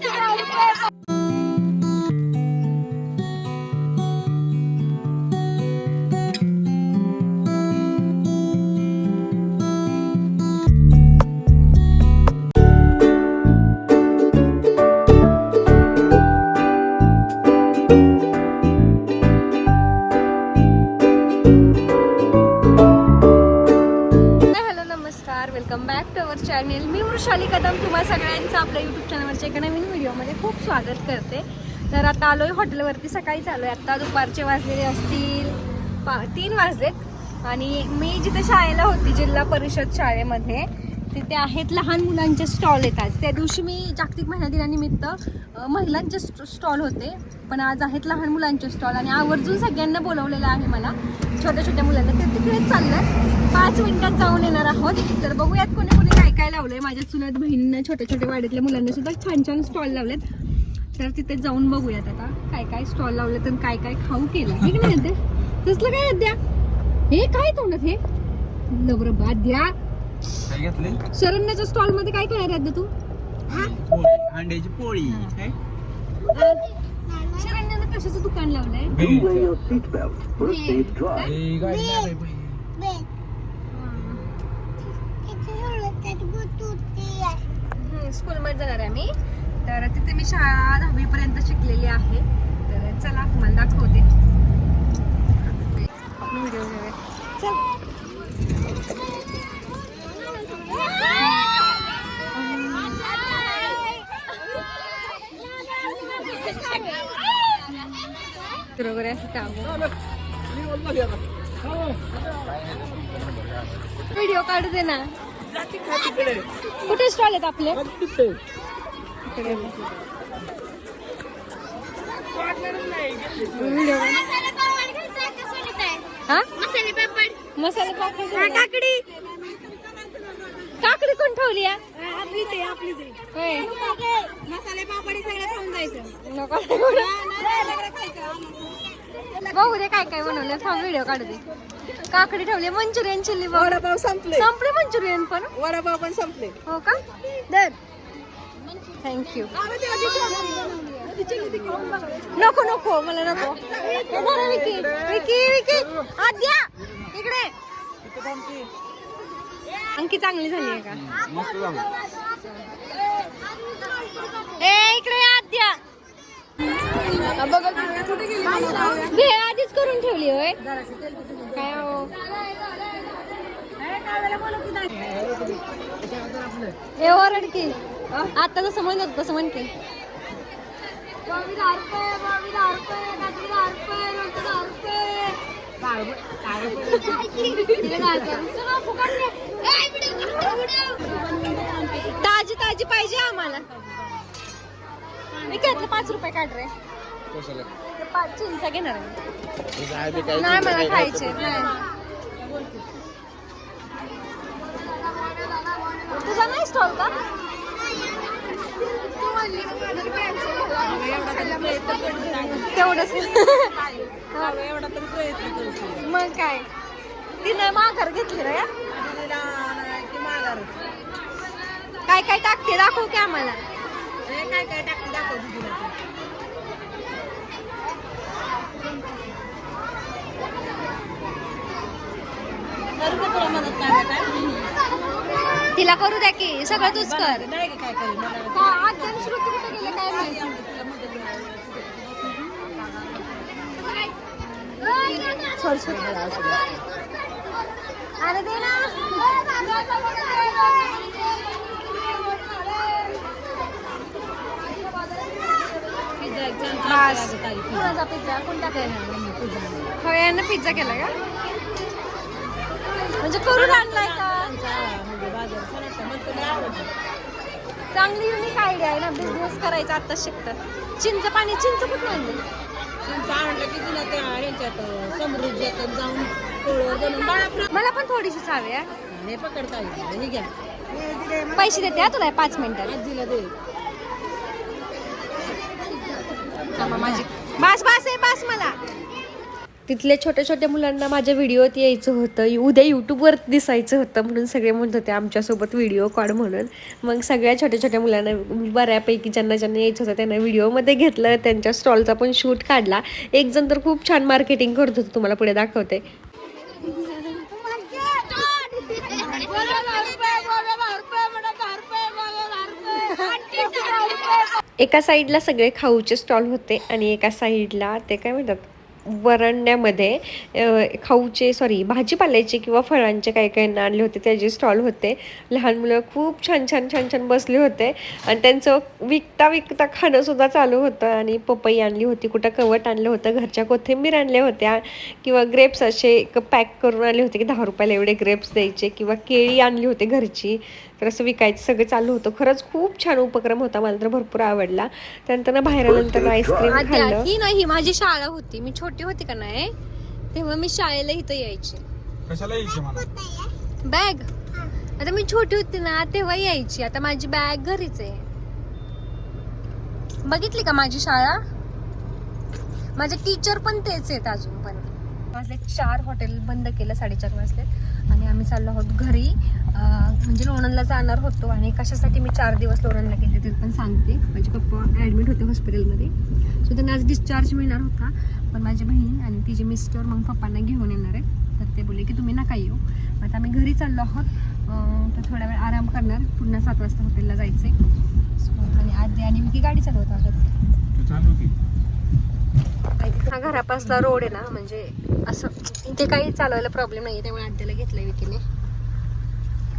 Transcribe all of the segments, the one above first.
你让我回 मी वृषाली कदम तुम्हा सगळ्यांचं आपल्या यूट्यूब चॅनलवरच्या एका नवीन व्हिडिओमध्ये खूप स्वागत करते. तर आता आलो आहे हॉटेलवरती सकाळी चालू आहे आत्ता दुपारचे वाजलेले असतील पा तीन वाजलेत. आणि मी जिथे शाळेला होती जिल्हा परिषद शाळेमध्ये तिथे आहेत लहान मुलांचे स्टॉल येतात त्या दिवशी मी जागतिक महिला दिनानिमित्त महिलांचे स्टॉल होते. पण आज आहेत लहान मुलांचे स्टॉल आणि आवर्जून सगळ्यांना बोलवलेलं आहे मला. छोट्या छोट्या मुलांना. ते तिकडेच चाललं पाच मिनिटात जाऊन येणार आहोत. तर बघूयात कोणी कोणी काय काय लावलंय. माझ्या चुलत बहिणींना छोट्या छोट्या वाड्यातल्या मुलांना सुद्धा छान छान स्टॉल लावलेत. तर तिथे जाऊन बघूयात आता काय काय स्टॉल लावलेत आणि काय काय खाऊ केलं. हे नाही तसलं काय अद्या? हे काय तोंडात हे? नबर बाद द्या काय घेतले? शरण्याच्या स्टॉलमध्ये काय करणार अद्या तू? पोळी अंड्याची पोळी. काय? शरण्यानं कशाचं दुकान लावलंय? Wear your seatbelt for a Yeah. safe drive. हे गाडी लावायला पाहिजे. स्कूल मध्ये जाणार आहे मी. तर तिथे मी शाळा दहावी पर्यंत शिकलेली आहे. तर चला तुम्हाला दाखवते व्हिडिओ घेऊया चल बरोबर आहे असं काम व्हिडिओ काढू दे ना. कुठे स्टॉल आहेत आपले? हा? मसाले पापड. मसाले पापड काकडी. काकडी कोण ठेवली आहे? आपलीच आहे आपलीच आहे. होय. मसाले पापड सगळं खाऊन जायचं. नको. बघू दे काय काय बनवलं थांब व्हिडिओ काढू दे. काकडी ठेवली मंचुरियन चिल्ली वडापाव संपले. संपले मंचुरियन पण? वडापाव पण संपले. हो का? दर थँक्यू नको नको मला नको. हे धरा विकी. विकी विकी. आद्या इकडे. आणखी चांगली झाली आहे का? मस्त झालं. ए इकडे आद्या. भेळ आधीच करून ठेवली होय. काय हो? ए ओरड की. आता जसं म्हणत तसं म्हण की. ताजी ताजी पाहिजे आम्हाला. मी घेतलं पाच रुपये काढ रे. कशाला ते पाच चिंचा घेणार आहे. हे काय ते काय नाही मला खायचे? नाही. तुझा स्टॉल का. तेवढंच. एवढा तरी प्रयत्न करतो मग काय? तिनं माघार घेतली रे की माघार. काय काय टाकते? दाखव की आम्हाला. काय काय टाकते? दाखव दिदीला तू. करू का तुला मदत काय काय तिला करू द्या की सगळं तूच कर. नाही का काय करेल मला का आद्या आणि श्रुती कुठे गेले काय माहिती? तुला मदत सोड सोड अरे दे ना बस. कुणाचा पिझ्झा? कोणता? काय हो पिझ्झा केला का? म्हणजे करून आणलाय का? चांगली युनिक आयडिया आहे ना बिझनेस करायचा आता शिकतात. चिंच पाणी चिंच कुठून आणली? मला पण थोडीशी चावी आहे. पैसे देते हा तुला पाच मिनिटात माझी बस बस आहे बस मला. तिथल्या छोट्या छोट्या मुलांना माझ्या व्हिडिओत यायचं होतं. उद्या यूट्यूबवर दिसायचं होतं म्हणून सगळे म्हणत होते आमच्यासोबत व्हिडिओ कॉल म्हणून. मग सगळ्या छोट्या छोट्या मुलांना बऱ्यापैकी ज्यांना ज्यांना यायचं होतं त्यांना व्हिडिओमध्ये घेतलं त्यांच्या स्टॉलचा पण शूट काढला. एक जण तर खूप छान मार्केटिंग करत होतं तुम्हाला पुढे दाखवते. एका साईडला सगळे खाऊचे स्टॉल होते आणि एका साईडला ते काय म्हणतात? वरंड्यामध्ये खाऊचे सॉरी भाजीपाल्याचे किंवा फळांचे काही काही आणले होते. त्याचे स्टॉल होते लहान मुलं खूप छान छान छान छान बसले होते. आणि त्यांचं विकता विकता खाणंसुद्धा चालू होतं. आणि पपई आणली होती कुठं कवट आणलं होतं घरच्या कोथिंबीर आणल्या होत्या. किंवा ग्रेप्स असे पॅक करून आणले होते की दहा रुपयाला एवढे ग्रेप्स द्यायचे. किंवा केळी आणली होती घरची. तर असं विकायचं सगळं चालू होतं. खरंच खूप छान उपक्रम होता मला तर भरपूर आवडला. त्यानंतर ना बाहेर आल्यानंतर आईस्क्रीम खाल्लं. ही नाही? माझी शाळा होती. मी छोटी होती का नाही? तेव्हा मी शाळेला इथं यायची. कशाला यायची मला? बॅग. आता मी छोटी होती ना तेव्हा यायची. आता माझी बॅग घरीच आहे. बघितली का माझी शाळा? माझे टीचर पण तेच आहेत अजून पण. वाजले चार हॉटेल बंद केलं साडेचार वाजले. आणि आम्ही चाललो आहोत घरी. म्हणजे लोणंदला जाणार होतो आणि कशासाठी मी चार दिवस लोणंदला गेले ते पण सांगते. माझे पप्पा ॲडमिट होते हॉस्पिटलमध्ये सो त्यांना आज डिस्चार्ज मिळणार होता. पण माझी बहीण आणि तिचे मिस्टर मग पप्पांना घेऊन येणार आहे. तर ते बोलले की तुम्ही नका येऊ. मग आता आम्ही घरी चाललो आहोत. तर थोडा वेळ आराम करणार. पुन्हा सात वाजता हॉटेलला जायचं आहे आणि आधी आणि मी गाडी चालवत आहोत. तू चालू की. हा घरापासला रोड आहे ना म्हणजे असं इथे काही चालवायला प्रॉब्लेम नाही त्यामुळे आद्याला घेतलंय विकीने.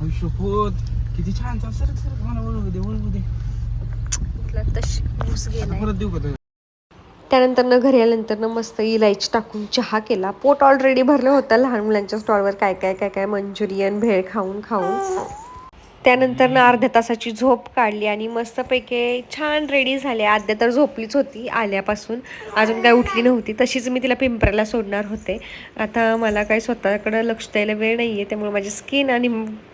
आयुष्यभूत किती छान चाल सर सर मला ओळखू दे ओळखू दे. म्हटलं तशी ऊस गेलाय. परत देऊ का तुझ्या? त्यानंतर न घरी आल्यानंतर न मस्त इलायची टाकून चहा केला. पोट ऑलरेडी भरलं होतं लहान मुलांच्या स्टॉलवर काय काय काय काय मंचुरियन भेळ खाऊन खाऊन. त्यानंतर ना अर्ध्या तासाची झोप काढली आणि मस्तपैकी छान रेडी झाले. आद्या तर झोपलीच होती आल्यापासून. अजून काय उठली नव्हती. तशीच मी तिला पिंपऱ्याला सोडणार होते. आता मला काय स्वतःकडं लक्ष द्यायला वेळ नाही आहे त्यामुळे माझी स्किन आणि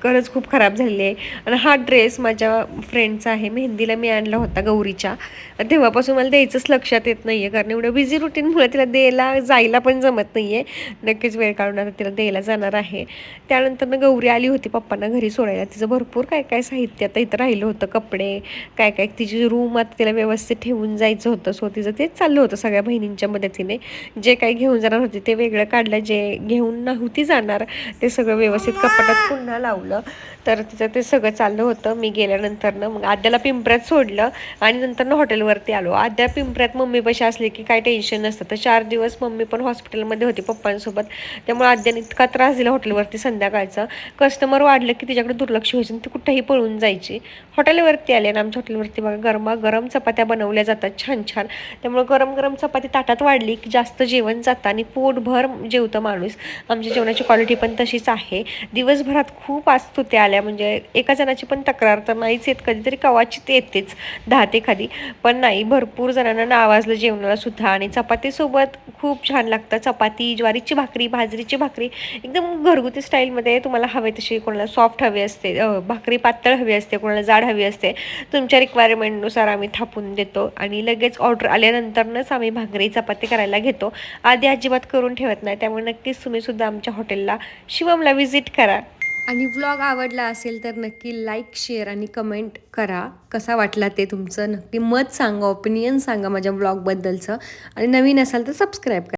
खरंच खूप खराब झालेली आहे. आणि हा ड्रेस माझ्या फ्रेंडचा आहे. मेहंदीला मी आणला होता गौरीच्या. तेव्हापासून मला द्यायचंच लक्षात येत नाही आहे कारण एवढं बिझी रुटीनमुळे तिला द्यायला जायला पण जमत नाही आहे नक्कीच वेळ काढून आता तिला द्यायला जाणार आहे. त्यानंतर ना गौरी आली होती पप्पांना घरी सोडायला. तिचं भरपूर काय काय साहित्य आता इथं राहिलं होतं कपडे काय काय. तिची रूम आता तिला व्यवस्थित ठेवून जायचं होतं सो तिचं तेच चाललं होतं सगळ्या बहिणींच्या मदतीने. जे काही घेऊन जाणार होते ते वेगळं काढलं. जे घेऊन नव्हती जाणार ते सगळं व्यवस्थित कपाटात पुन्हा लावलं. तर तिचं ते सगळं चाललं होतं. मी गेल्यानंतर ना मग आद्याला पिंपऱ्यात सोडलं आणि नंतर ना हॉटेलवरती आलो. आद्या पिंपऱ्यात मम्मीपाशी असले की काय टेन्शन नसतं. तर चार दिवस मम्मी पण हॉस्पिटलमध्ये होती पप्पांसोबत. त्यामुळे आद्याने इतका त्रास दिला हॉटेलवरती संध्याकाळचा. कस्टमर वाढलं की तिच्याकडे दुर्लक्ष व्हायचं. आणि ती पळून जायची. हॉटेलवरती आले आणि आमच्या हॉटेलवरती बघा गरमा गरम चपात्या बनवल्या जातात. छान छान. त्यामुळे गरम गरम चपाती ताटात वाढली की जास्त जेवण जातं आणि पोटभर जेवतं माणूस. आमच्या जेवणाची क्वालिटी पण तशीच आहे. दिवसभरात खूप आस्तुत्या आल्या. म्हणजे एका जणाची पण तक्रार तर नाहीच येत. कधीतरी कवाचित येतेच दहा ते खाली पण नाही भरपूर जणांना नावाजलं जेवणाला सुद्धा. आणि चपातीसोबत खूप छान लागतं. चपाती ज्वारीची भाकरी बाजरीची भाकरी. एकदम घरगुती स्टाईलमध्ये तुम्हाला हवे तशी कोणाला सॉफ्ट हवी असते भा भाकरी पातळ हवी असते कोणाला जाड हवी असते तुमच्या रिक्वायरमेंटनुसार आम्ही थापून देतो आणि लगेच ऑर्डर आल्यानंतरनच आम्ही भाकरी चपाती करायला घेतो. आधी अजिबात करून ठेवत नाही त्यामुळे नक्कीच तुम्हीसुद्धा आमच्या हॉटेलला शिवमला व्हिजिट करा. आणि व्लॉग आवडला असेल तर नक्की लाईक शेअर आणि कमेंट करा. कसा वाटला ते तुमचं नक्की मत सांगा ओपिनियन सांगा माझ्या व्लॉगबद्दलचं आणि नवीन असाल तर सबस्क्राईब करा.